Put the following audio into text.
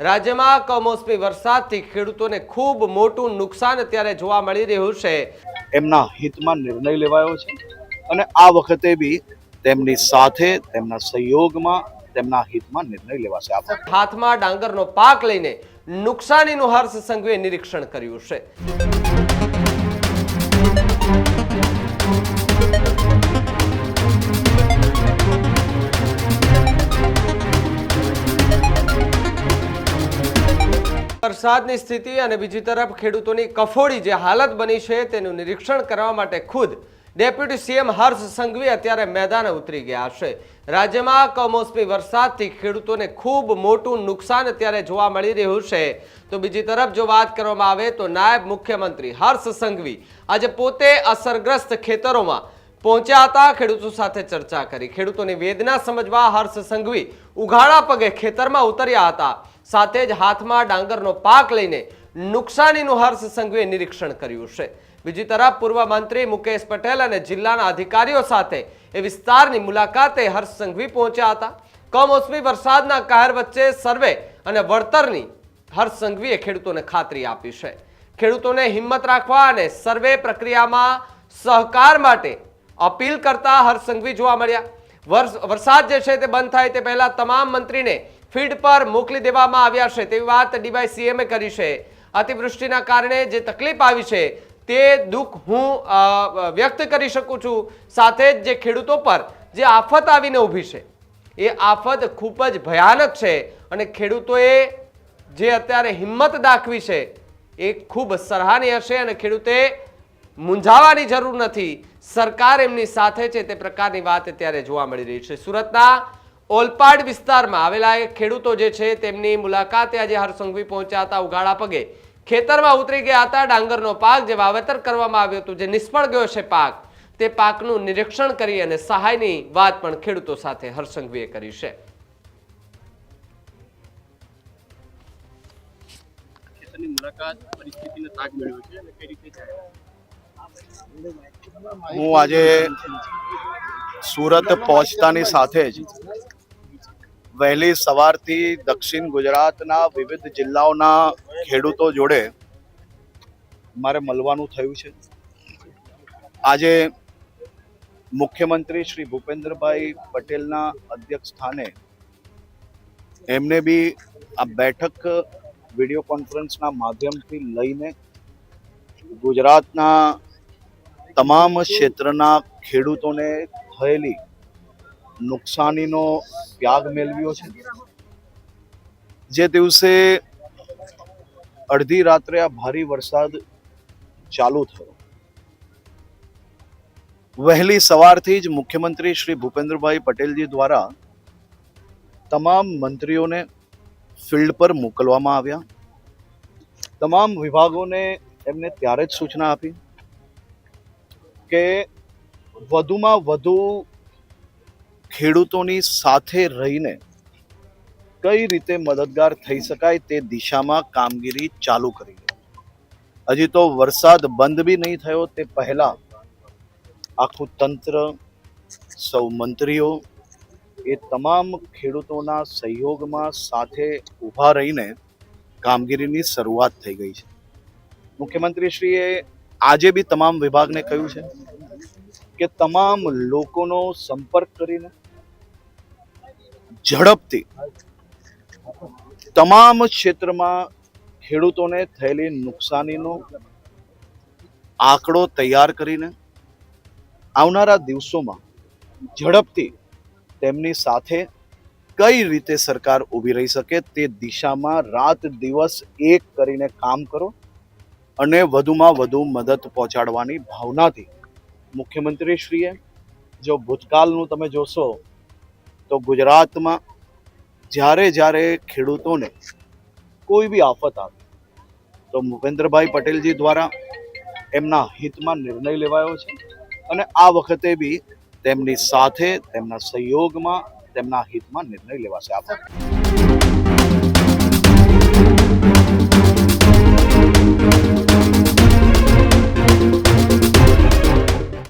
રાજ્યમાં કમોસમી વરસાદથી ખેડૂતોને ખૂબ મોટું નુકસાન અત્યારે જોવા મળી રહ્યું છે. એમના હિતમાં નિર્ણય લેવાયો છે અને આ વખતે બી તેમની સાથે તેમના સહયોગમાં તેમના હિતમાં નિર્ણય લેવાશે હાથમાં ડાંગરનો પાક લઈને નુકસાનીનું હર્ષ સંઘવીએ નિરીક્ષણ કર્યું છે. વરસાદની સ્થિતિ અને બીજી તરફ ખેડૂતોની કફોડી જે હાલત બની છે તેનું નિરીક્ષણ કરવા માટે ખુદ ડેપ્યુટી સીએમ હર્ષ સંઘવી અત્યારે મેદાને ઉતરી ગયા છે. રાજ્યમાં કમોસમી વરસાદથી ખેડૂતોને ખૂબ મોટું નુકસાન અત્યારે જોવા મળી રહ્યું છે. તો બીજી તરફ જો વાત કરવામાં આવે તો નાયબ મુખ્યમંત્રી હર્ષ સંઘવી આજે પોતે અસરગ્રસ્ત ખેતરોમાં પહોંચ્યા હતા. ખેડૂતો સાથે ચર્ચા કરી. ખેડૂતોની વેદના સમજવા હર્ષ સંઘવી ઉઘાડા પગે ખેતરમાં ઉતર્યા હતા. સાથે જ હાથમાં ડાંગરનો પાક લઈને નુકસાનીનું હર્ષ સંઘવીએ નિરીક્ષણ કર્યું છે. બીજી તરફ પૂર્વ મંત્રી મુકેશ પટેલ અને જિલ્લાના અધિકારીઓ સાથે એ વિસ્તારની મુલાકાતે હર્ષ સંઘવી પહોંચ્યા હતા. કમોસમી વરસાદના કહેર વચ્ચે સર્વે અને વળતરની હર્ષ સંઘવીએ ખેડૂતોને ખાતરી આપી છે. ખેડૂતોને હિંમત રાખવા અને સર્વે પ્રક્રિયામાં સહકાર માટે અપીલ કરતા હર્ષસંઘવી જોવા મળ્યા. વરસાદ જે છે તે બંધ થાય તે પહેલા તમામ મંત્રીને ફીલ્ડ પર મોકલી દેવામાં આવ્યા છે. તેવી વાત ડીવાય સીએમએ કરી છે. અતિવૃષ્ટિના કારણે જે તકલીફ આવી છે તે દુઃખ હું વ્યક્ત કરી શકું છું. સાથે જ જે ખેડૂતો પર જે આફત આવીને ઊભી છે, એ આફત ખૂબ જ ભયાનક છે અને ખેડૂતોએ જે અત્યારે હિંમત દાખવી છે એ ખૂબ સરાહનીય છે અને ખેડૂતે મૂંઝાવાની જરૂર નથી. સરકાર એમની સાથે છે તે પ્રકારની વાત અત્યારે જોવા મળી રહી છે. સુરતના ઓલપાડ વિસ્તારમાં આવેલા એ ખેડૂતો જે છે તેમની મુલાકાતે આજે હરસંઘવી પહોંચ્યા હતા ઉગાડા પગે. ખેતરમાં ઉતરી ગયા હતા ડાંગરનો પાક જે વાવેતર કરવામાં આવ્યું હતું, જે નિષ્ફળ ગયો છે પાક. તે પાકનું નિરીક્ષણ કરી અને સહાયની વાત પણ ખેડૂતો સાથે હરસંઘવીએ કરી છે. મુલાકાત પરિસ્થિતિનો તાગ મેળવ્યો છે અને કઈ રીતે છે હું આજે સુરત પહોંચતાની સાથે જ વહેલી સવારથી દક્ષિણ ગુજરાતના વિવિધ જિલ્લાઓના ખેડૂતો જોડે મારે મળવાનું થયું છે. આજે મુખ્યમંત્રી શ્રી ભૂપેન્દ્રભાઈ પટેલના અધ્યક્ષ સ્થાને એમને બી આ બેઠક વીડિયો કોન્ફરન્સના માધ્યમથી લઈને ગુજરાતના તમામ ક્ષેત્રના ખેડૂતોને થયેલી નુકસાનીનો ત્યાગ મેળવ્યો છે. જે દિવસે અડધી રાત્રે આ ભારે વરસાદ ચાલુ થયો. વહેલી સવારથી જ મુખ્યમંત્રી શ્રી ભૂપેન્દ્રભાઈ પટેલજી દ્વારા તમામ મંત્રીઓને ફિલ્ડ પર મોકલવામાં આવ્યા. તમામ વિભાગોને એમને ત્યારે જ સૂચના આપી. કે વધુમાં વધુ ખેડૂતોની સાથે રહીને કઈ રીતે મદદગાર થઈ શકાય તે દિશામાં કામગીરી ચાલુ કરી હજી તો વરસાદ બંધ બી નહીં થયો તે પહેલા આખું તંત્ર, સૌ મંત્રીઓ એ તમામ ખેડૂતોના સહયોગમાં સાથે ઊભા રહીને કામગીરીની શરૂઆત થઈ ગઈ છે. મુખ્યમંત્રીશ્રીએ આજે બી તમામ વિભાગને કહ્યું છે કે તમામ લોકોનો સંપર્ક કરીને, ઝડપથી તમામ ક્ષેત્રમાં ખેડૂતોને થયેલી નુકસાનીનો આંકડો તૈયાર કરીને આવનારા દિવસોમાં ઝડપથી તેમની સાથે કઈ રીતે સરકાર ઊભી રહી શકે તે દિશામાં રાત દિવસ એક કરીને કામ કરો. અને વધુમાં વધુ મદદ પહોંચાડવાની ભાવનાથી મુખ્યમંત્રીશ્રીએ જો ભૂતકાળનું તમે જોશો, તો ગુજરાતમાં જ્યારે જ્યારે ખેડૂતોને કોઈ બી આફત આવે, તો ભૂપેન્દ્રભાઈ પટેલજી દ્વારા એમના હિતમાં નિર્ણય લેવાયો છે અને આ વખતે બી તેમની સાથે, તેમના સહયોગમાં, તેમના હિતમાં નિર્ણય લેવાશે આભાર.